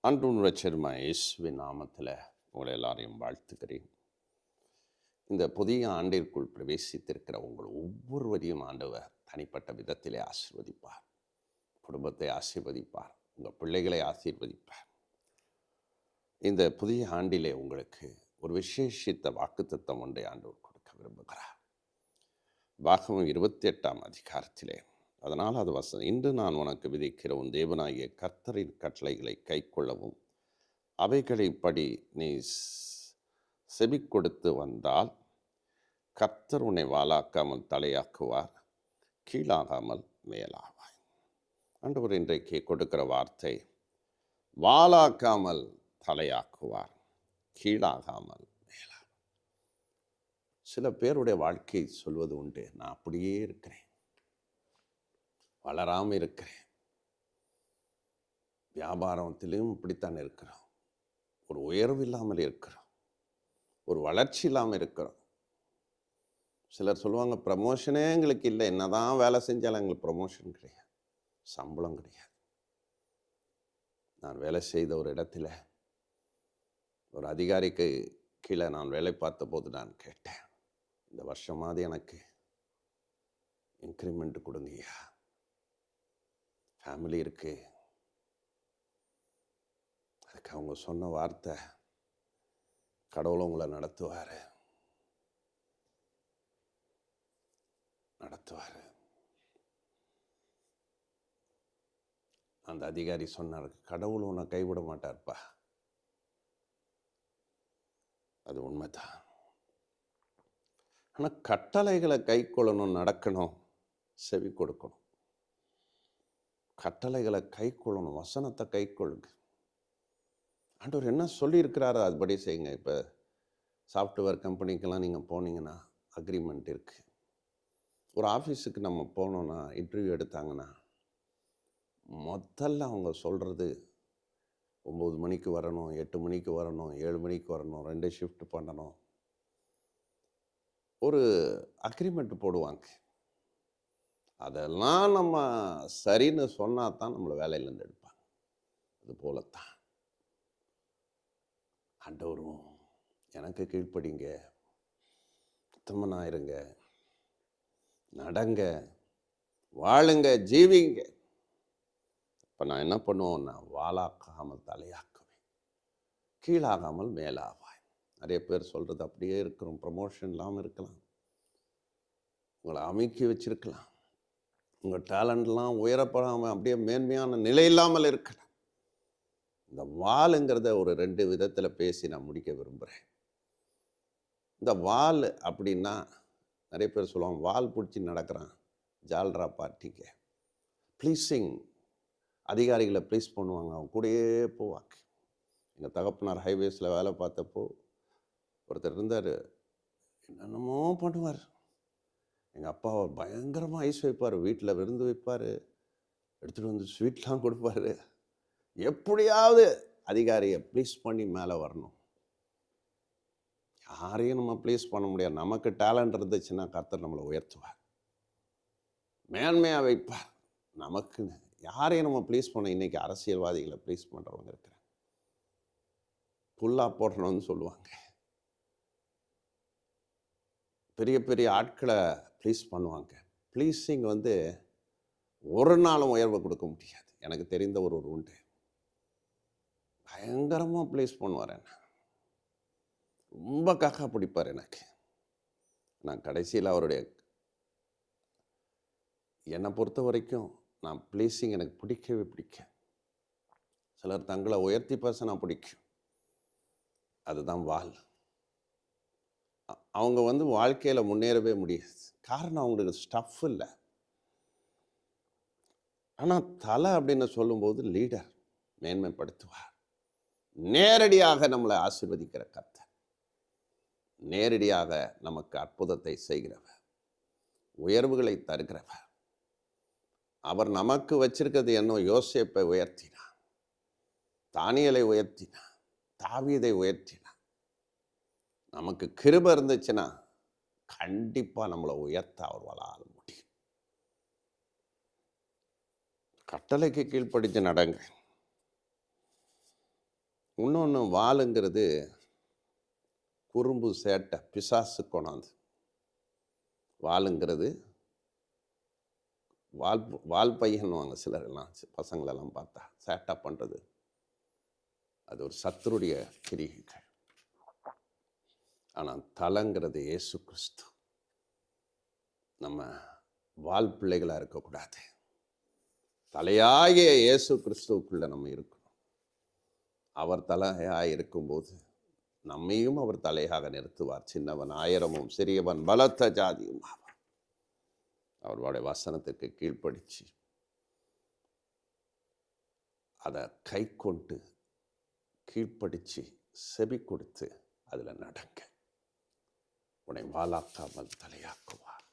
அன்றும் ரச்சர்மா இயேசுவின் நாமத்தில் உங்களை எல்லாரையும் வாழ்த்துக்கிறேன் இந்த புதிய ஆண்டிற்குள் பிரவேசித்திருக்கிற உங்கள் ஒவ்வொருவரையும் ஆண்டவர் தனிப்பட்ட விதத்திலே ஆசீர்வதிப்பார். குடும்பத்தை ஆசீர்வதிப்பார். உங்கள் பிள்ளைகளை ஆசீர்வதிப்பார். இந்த புதிய ஆண்டிலே உங்களுக்கு ஒரு விசேஷித்த வாக்குத்தத்தம் ஒன்றை ஆண்டவர் கொடுக்க விரும்புகிறார். பாகவம் இருபத்தி எட்டாம் அதிகாரத்திலே அதனால் அது வசனம் இன்று நான் உனக்கு விதிக்கிற உன் தேவனாகிய கர்த்தரின் கட்டளைகளை கைக்கொள்ளவும் அவைகளைப்படி நீ செவி கொடுத்து வந்தால் கர்த்தர் உன்னை வாளாக்காமல் தலையாக்குவார் கீழாகாமல் மேலாவாய். ஆண்டவர் இன்றைக்கு கொடுக்கிற வார்த்தை வாளாக்காமல் தலையாக்குவார் கீழாகாமல் மேலா சில பேருடைய வாழ்க்கை சொல்வது உண்டு நான் அப்படியே இருக்கிறேன். வளராமல் இருக்கிறேன். வியாபாரத்திலையும் இப்படித்தான் இருக்கிறோம். ஒரு உயர்வு இல்லாமல் இருக்கிறோம். ஒரு வளர்ச்சி இல்லாமல் இருக்கிறோம். சிலர் சொல்லுவாங்க ப்ரமோஷனே எங்களுக்கு இல்லை. என்ன தான் வேலை செஞ்சாலும் எங்களுக்கு ப்ரமோஷன் கிடையாது. சம்பளம் கிடையாது. நான் வேலை செய்த ஒரு இடத்துல ஒரு அதிகாரிக்கு கீழே நான் வேலை பார்த்த போது நான் கேட்டேன் இந்த வருஷமாவது எனக்கு இன்க்ரிமெண்ட் கொடுங்கய்யா. ஃபேமிலி இருக்குது அதுக்கு அவங்க சொன்ன வார்த்தை கடவுள் உங்களை நடத்துவார். நடத்துவார். அந்த அதிகாரி சொன்னார் கடவுள் உன்னை கைவிட மாட்டார்ப்பா. அது உண்மைதான். ஆனால் கட்டளைகளை கை கொள்ளணும் நடக்கணும் செவி கொடுக்கணும். கட்டளைகளை கை கொள்ளணும் வசனத்தை கை கொள்ளுங்க. ஆண்டவர் என்ன சொல்லியிருக்கிறாரோ அதுபடி செய்யுங்க. இப்போ சாஃப்ட்வேர் கம்பெனிக்கெல்லாம் நீங்கள் போனீங்கன்னா அக்ரிமெண்ட் இருக்குது ஒரு ஆஃபீஸுக்கு நம்ம போனோன்னா இன்டர்வியூ எடுத்தாங்கன்னா முதல்ல அவங்க சொல்கிறது ஒம்பது மணிக்கு வரணும் எட்டு மணிக்கு வரணும் ஏழு மணிக்கு வரணும் ரெண்டு ஷிஃப்ட் பண்ணணும். ஒரு அக்ரிமெண்ட் போடுவாங்க. அதெல்லாம் நம்ம சரின்னு சொன்னால் தான் நம்மளை வேலையிலேருந்து எடுப்பாங்க. அது போலத்தான். ஆண்டவரும் எனக்கு கீழ்ப்படிங்க. உத்தமனா இருங்க. நடங்க. வாழுங்க. ஜீவிங்க. இப்போ நான் என்ன பண்ணுவோன்னா வாழாக்காமல் தலையாக்குவேன். கீழாகாமல் மேலாவாய். நிறைய பேர் சொல்கிறது அப்படியே இருக்கிறோம். ப்ரமோஷன் இல்லாமல் இருக்கலாம். உங்களை அமைக்கி வச்சிருக்கலாம். உங்கள் டேலண்ட்லாம் உயரப்படாமல் அப்படியே மேன்மையான நிலை இல்லாமல் இருக்கணும். இந்த வாளுங்கிறத ஒரு ரெண்டு விதத்தில் பேசி நான் முடிக்க விரும்புகிறேன் இந்த வால் அப்படின்னா நிறைய பேர் சொல்லுவாங்க வால் பிடிச்சி நடக்கிறான் ஜால்ரா பார்ட்டிக்கு. ப்ளீஸிங் அதிகாரிகளை ப்ளீஸ் பண்ணுவாங்க அவங்க கூடயே போவாங்க. எங்கள் தகப்பனார் ஹைவேஸில் வேலை பார்த்தப்போ ஒருத்தர் இருந்தார் என்னென்னமோ பண்ணுவார். எங்கள் அப்பா பயங்கரமாக ஐஸ் வைப்பார் வீட்டில் விருந்து வைப்பார் எடுத்துகிட்டு வந்து ஸ்வீட்லாம் கொடுப்பாரு. எப்படியாவது அதிகாரியை ப்ளீஸ் பண்ணி மேலே வரணும். யாரையும் நம்ம ப்ளீஸ் பண்ண முடியாது. நமக்கு டேலண்ட் இருந்துச்சுன்னா கர்த்தர் நம்மளை உயர்த்துவார். மேன்மையாக வைப்பார். நமக்குன்னு யாரையும் நம்ம ப்ளீஸ் பண்ண இன்னைக்கு அரசியல்வாதிகளை ப்ளீஸ் பண்ணுறவங்க இருக்கிறாங்க. புல்லா போடணும்னு சொல்லுவாங்க. பெரிய பெரிய ஆட்களை ப்ளீஸ் பண்ணுவாங்க. ப்ளீஸிங் வந்து ஒரு நாளும் உயர்வை கொடுக்க முடியாது. எனக்கு தெரிந்த ஒரு ஒரு உண்டு. பயங்கரமாக ப்ளீஸ் பண்ணுவார் என்ன. ரொம்ப காக்கா பிடிப்பார் எனக்கு. நான் கடைசியில் அவருடைய என்னை பொறுத்த வரைக்கும் நான் ப்ளீஸிங் எனக்கு பிடிக்கவே பிடிக்க. சிலர் தங்களை உயர்த்தி பேச நான் பிடிக்கும். அதுதான் வால் அவங்க வந்து வாழ்க்கையில் முன்னேறவே முடியாது. காரணம் அவங்களுக்கு ஸ்டஃப் இல்லை. ஆனால் தலை அப்படின்னு சொல்லும்போது லீடர் மேன்மைப்படுத்துவார். நேரடியாக நம்மளை ஆசிர்வதிக்கிற கத்தை நேரடியாக நமக்கு அற்புதத்தை செய்கிறவர். உயர்வுகளை தருகிறவர். அவர் நமக்கு வச்சிருக்கிறது என்ன? யோசிப்பை உயர்த்தினார். தானியலை உயர்த்தினார். தாவீதை உயர்த்தினார். நமக்கு கிருபை இருந்துச்சுன்னா கண்டிப்பாக நம்மளை உயர்த்த அவர்களால் முடியும் கட்டளைக்கு கீழ்ப்படிஞ்ச நடங்க. இன்னொன்று வாளுங்கிறது குறும்பு சேட்டை பிசாசு கொண்டாந்து வாளுங்கிறது வால் வால் பையன்வாங்க சிலர் எல்லாம் பசங்களெல்லாம் பார்த்தா சேட்டை பண்ணுறது அது ஒரு சத்துருடைய கிரிகைகள். ஆனால் தலைங்கிறது இயேசு கிறிஸ்து. நம்ம வால் பிள்ளைகளாக இருக்கக்கூடாது. தலையாகிய இயேசு கிறிஸ்துவுக்குள்ளே நம்ம இருக்கணும். அவர் தலையாக இருக்கும்போது நம்மையும் அவர் தலையாக நிறுத்துவார். சின்னவன் ஆயிரமும் சிறியவன் பலத்த ஜாதியும் ஆவார் அவருடைய வசனத்துக்கு கீழ்ப்படிச்சு அதை கை கொண்டு கீழ்ப்படிச்சு செவி கொடுத்து அதில் நடங்க. உன்னை வாலாக்காமல் தலையாக்குவார்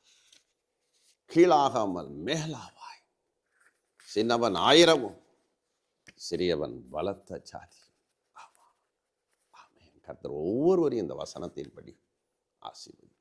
கீழாகாமல் மேலாவாய். சின்னவன் ஆயிரமும் சிறியவன் பலத்த ஜாதி ஆமாம் ஆமே கர்த்தர் ஒவ்வொருவரையும் இந்த வசனத்தின்படி ஆசீர்வதி.